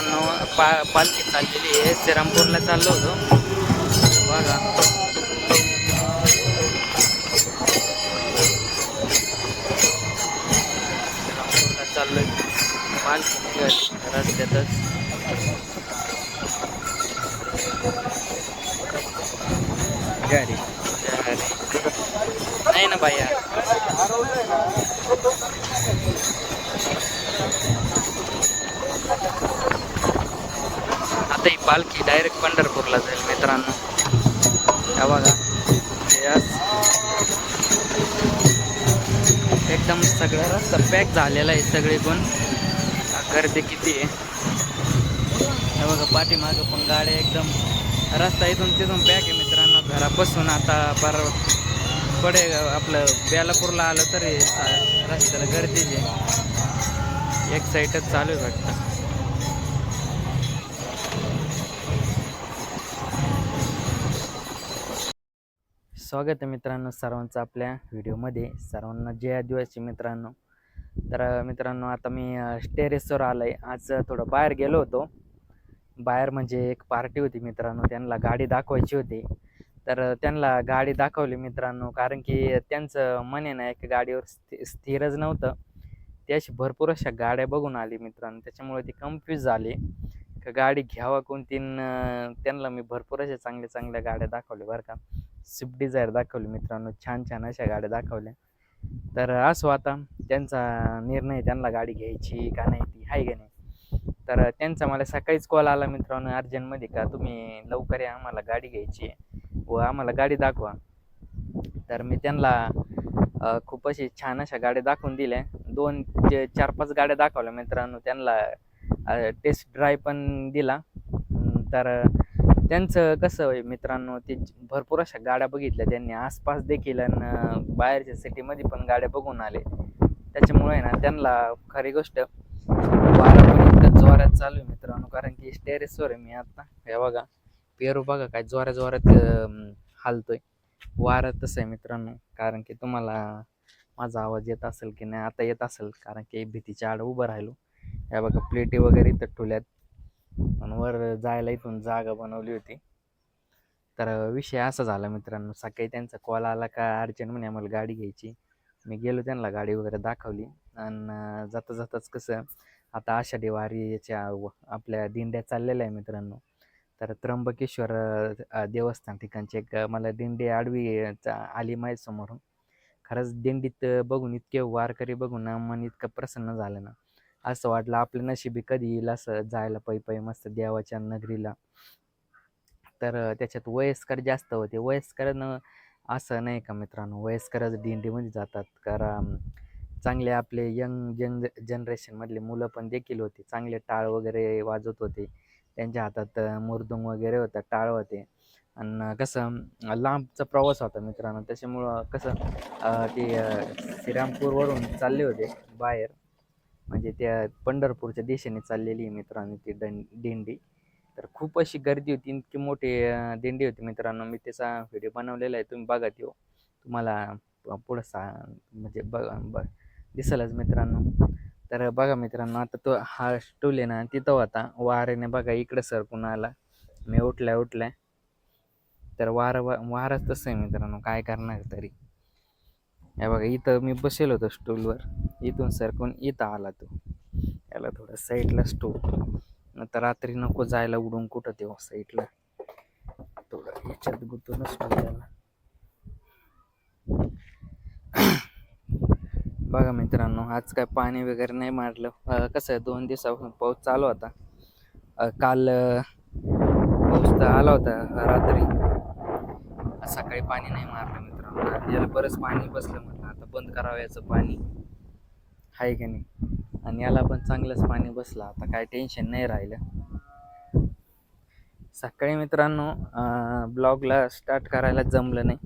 मित्रांनो पा पालखी चाललेली आहे. श्रीरामपूरला चाललो होतो. बघा. श्रीरामपूरला चाललोय. पालखी रस्त्यातच. गाडी. नाही ना बाया. आता ही पालखी डायरेक्ट पंढरपूरला जाईल मित्रांनो. या बघा. एकदम सगळा रस्ता पॅक झालेला आहे सगळीकडून. गर्दी किती आहे. हे बघा पाठीमागं पण गाड्या एकदम रस्ता इथून तिथून पॅक आहे मित्रांनो. घरापासून आता पर पडे आपलं बेलापूरला आलं तरी रस्त्याला गर्दीच आहे. एक साईडच चालू आहे वाटतं स्वागत आहे मित्रांनो सर्वांचं आपल्या व्हिडिओमध्ये. सर्वांना जय आदिवासी मित्रांनो. तर मित्रांनो आता मी टेरेसवर आलो आहे आज थोडं बाहेर गेलो होतो. बाहेर म्हणजे एक पार्टी होती मित्रांनो. त्यांना गाडी दाखवायची होती. तर त्यांना गाडी दाखवली मित्रांनो. कारण की त्यांचं मन आहे ना एका गाडीवर स्थि स्थिरच नव्हतं. त्याशी अशी भरपूर अशा गाड्या बघून आली मित्रांनो. त्याच्यामुळे ती कन्फ्यूज झाली. का गाडी घ्यावा कोणती न, त्यांना मी भरपूर अशा चांगल्या चांगल्या गाड्या दाखवल्या बरं का. स्विफ्ट डिझायर दाखवली मित्रांनो छान छान अशा गाड्या दाखवल्या. तर असो आता त्यांचा निर्णय त्यांना गाडी घ्यायची का नाही ती आहे का नाही. तर त्यांचा मला सकाळीच कॉल आला मित्रांनो अर्जंटमध्ये का तुम्ही लवकर या आम्हाला गाडी घ्यायची आहे. व आम्हाला गाडी दाखवा. तर मी त्यांना खूप अशी छान अशा गाड्या दाखवून दिल्या. दोन ते चार पाच गाड्या दाखवल्या मित्रांनो त्यांना टेस्ट ड्राईव्ह पण दिला. तर त्यांचं कसं आहे मित्रांनो ते भरपूर अशा गाड्या बघितल्या त्यांनी. आसपास देखील आणि बाहेरच्या सिटीमध्ये पण गाड्या बघून आले. त्याच्यामुळे ना त्यांना खरी गोष्ट वारा पण इतकं जोरात चालू आहे मित्रांनो. कारण की टेरेसवर आहे मी आता. हे बघा पेरू बघा काय जोऱ्या जोरात हालतोय. वारा तसं आहे मित्रांनो. कारण की तुम्हाला माझा आवाज येत असेल की नाही आता येत असेल. कारण की भीतीच्या आड उभं राहिलो. या बघा प्लेटी वगैरे इथं ठेवल्यात. आणि वर जायला इथून जागा बनवली होती. तर विषय असा झाला मित्रांनो सकाळी त्यांचा कॉल आला का अर्जंट म्हणे आम्हाला गाडी घ्यायची. मी गेलो त्यांना गाडी वगैरे दाखवली. आणि जाता जाताच कसं आता आषाढी वारीच्या व- आपल्या दिंड्या चाललेल्या आहे मित्रांनो. तर त्र्यंबकेश्वर देवस्थान ठिकाणची एक मला दिंडी आडवी चा- आली माहीत समोरून खरंच दिंडीत बघून इतके वारकरी बघून मन इतकं प्रसन्न झालं ना. असं वाटलं आपलं नशिबी कधी येईल असं जायला पै पै मस्त देवाच्या नगरीला. तर त्याच्यात वयस्कर जास्त होते. वयस्कर असं नाही का मित्रांनो वयस्करच दिंडीमध्ये जातात. कारण चांगले आपले यंग जंग जनरेशनमधले मुलं पण देखील होते. चांगले टाळ वगैरे वाजवत होते. त्यांच्या हातात मुर्दुंग मुरदुंग वगैरे होता टाळ होते. आणि कसं लांबचा प्रवास होता मित्रांनो. त्याच्यामुळं कसं ते श्रीरामपूरवरून चालले होते बाहेर. म्हणजे त्या पंढरपूरच्या दिशेने चाललेली आहे मित्रांनो ती दं दिंडी. तर खूप अशी गर्दी होती इतकी मोठी दिंडी होती मित्रांनो. मी त्याचा व्हिडिओ बनवलेला आहे तुम्ही बघा तो तुम्हाला पुढं सा म्हणजे बघ ब दिसेलच मित्रांनो. तर बघा मित्रांनो आता तो हा स्टूल आहे ना तिथं होता. वाऱ्याने बघा इकडं सर आला. मी उठल्या उठल्या तर वारं वा वारच तसं आहे मित्रांनो काय करणार तरी. हे बघा इथं मी बसेल होतो स्टूलवर इथून सरकून इथं आला तो. याला थोडं साईडला स्टूल नंतर रात्री नको जायला उडून कुठं तेव्हा साईडला थोडं याच्यात गुंतूनच त्याला. बघा मित्रांनो आज काय पाणी वगैरे नाही मारलं. कसं आहे दोन दिवसापासून पाऊस चालू होता. काल पाऊस तर आला होता रात्री. सकाळी पाणी नाही मारलं याला बरंच पाणी बसलं म्हटलं आता बंद करावं याचं पाणी. आहे की नाही? आणि याला पण चांगलंच पाणी बसलं. आता काय टेन्शन नाही राहिलं. सकाळी मित्रांनो ब्लॉगला स्टार्ट करायला जमलं नाही.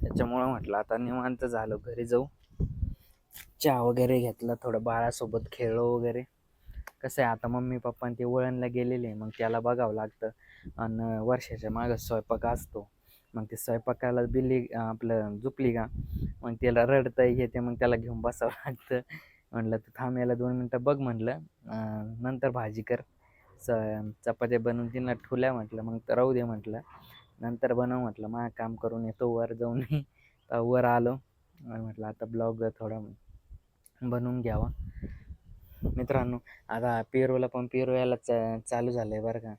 त्याच्यामुळं म्हटलं आता निवांत झालो. घरी जाऊ. चहा वगैरे घेतला थोडं बाळासोबत खेळलो वगैरे. कसं आहे आता मम्मी पप्पा ते वळणला गेलेले मग त्याला बघावं लागतं. आणि वर्षाच्या मागं स्वयंपाक असतो. मग ते स्वयंपाकाला बिल्ली आपलं झुपली का? मग त्याला रडता येते मग त्याला घेऊन बसावं लागतं. म्हटलं तू थांब याला दोन मिनटं बघ म्हटलं नंतर भाजी कर. च चपात्या बनवून तिला ठुल्या म्हटलं. मग तर राहू दे म्हटलं. नंतर बनव म्हटलं. मा काम करून येतो वर जाऊन. तर वर आलो. म्हटलं आता ब्लॉग थोडा बनवून घ्यावा. मित्रांनो आता पेरूला पण पेरू यायला चा चालू झालं आहे बरं का.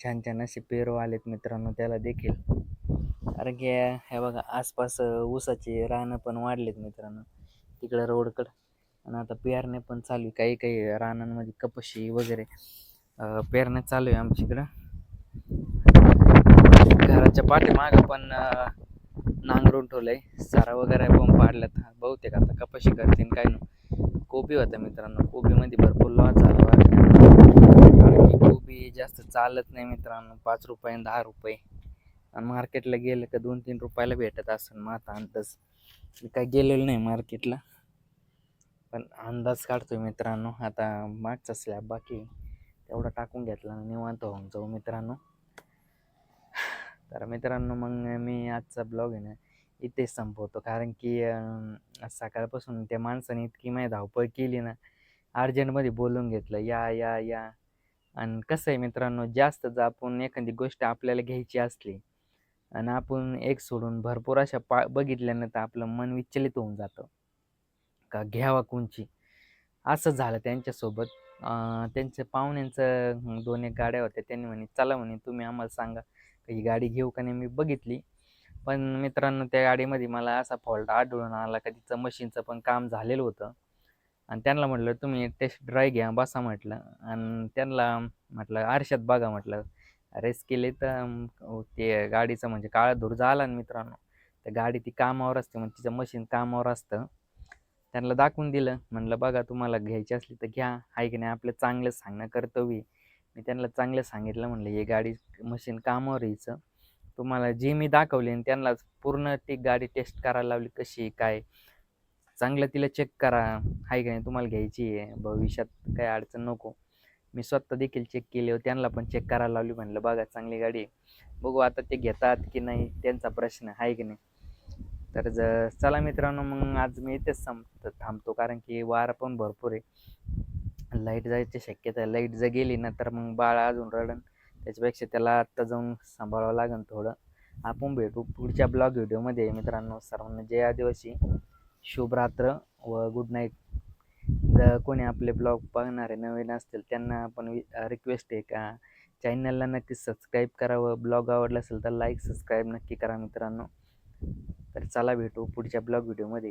छान छान असे पेरू आलेत मित्रांनो त्याला देखील. कारण की हे बघा आसपास ऊसाचे रानं पण वाढलेत मित्रांनो. तिकडं रोडकडं. आणि आता पेरण्या पण चालू आहे. काही काही रानांमध्ये कपाशी वगैरे पेरण्या चालू आहे आमच्या इकडं. घराच्या पाठीमागं पण नांगरून नांगरून ठेवलंय. सारा वगैरे पण पाडल्यात. बहुतेक आता कपाशी करतील काय नाही. कोबी होता मित्रांनो. कोबीमध्ये भरपूर लॉस झाला कोबी जास्त चालत नाही मित्रांनो. पाच रुपये आणि दहा रुपये. आणि मार्केटला गेलं का दोन तीन रुपयाला भेटत असेल मग आता अंदाज मी काय गेलेलो नाही मार्केटला पण अंदाज काढतो मित्रांनो. आता मागचा स्लॅब बाकी तेवढा टाकून घेतला आणि निवांत होऊन जाऊ मित्रांनो. तर मित्रांनो मग मी आजचा ब्लॉग आहे ना इथेच संपवतो. कारण की सकाळपासून त्या माणसाने इतकी माझी धावपळ केली ना अर्जंटमध्ये बोलून घेतलं या या या. आणि कसं आहे मित्रांनो जास्त जर आपण एखादी गोष्ट आपल्याला घ्यायची असली आणि आपण एक सोडून भरपूर अशा पा बघितल्यानं तर आपलं मन विचलित होऊन जातं. का घ्यावा कोणची? असं झालं त्यांच्यासोबत. त्यांच्या पाहुण्यांचं दोन एक गाड्या होत्या. त्यांनी म्हणे चला म्हणे तुम्ही आम्हाला सांगा ही गाडी घेऊ का नाही? मी बघितली. पण मित्रांनो त्या गाडीमध्ये मला असा फॉल्ट आढळून आला का तिचं मशीनचं पण काम झालेलं होतं. आणि त्यांना म्हटलं तुम्ही टेस्ट ड्राय घ्या बसा म्हटलं. आणि त्यांना म्हटलं आरशात बघा म्हटलं. रेस केले तर हो, ते गाडीचं म्हणजे काळा धूर झाला ना मित्रांनो. त्या गाडी ती कामावर असते म्हणजे तिचं मशीन कामावर असतं. त्यांना दाखवून दिलं. म्हणलं बघा तुम्हाला घ्यायची असली तर घ्या. आहे की नाही? आपलं चांगलं सांगणं कर्तव्य मी त्यांना चांगलं सांगितलं. म्हणलं हे गाडी मशीन कामावर यायचं. तुम्हाला जी मी दाखवली आणि त्यांना पूर्ण ती गाडी टेस्ट करायला लावली कशी आहे, काय चांगलं तिला चेक करा. आहे का नाही? तुम्हाला घ्यायची आहे. भविष्यात काही अडचण नको. मी स्वतः देखील चेक केले होती. त्यांना पण चेक करायला लावली. म्हणलं बघा चांगली गाडी आहे. बघू आता ते घेतात की नाही त्यांचा प्रश्न आहे की नाही. तर ज चला मित्रांनो मग आज मी इथेच संप थांबतो. कारण की वारा पण भरपूर आहे. लाइट जायची शक्यता आहे. लाइट जर गेली ना तर मग बाळ अजून रडन. त्याच्यापेक्षा त्याला आत्ता जाऊन सांभाळावं लागेल थोडं. आपण भेटू पुढच्या ब्लॉग व्हिडिओमध्ये. मित्रांनो सर्वांना जय आदिवासी. शुभरात्र व गुड नाईट जर कोणी आपले ब्लॉग बघणारे नवीन असतील त्यांना पण रिक्वेस्ट आहे का? चॅनलला नक्की सबस्क्राईब करावं. ब्लॉग आवडला असेल तर लाईक सबस्क्राईब नक्की करा मित्रांनो. तर चला भेटू पुढच्या ब्लॉग व्हिडिओमध्ये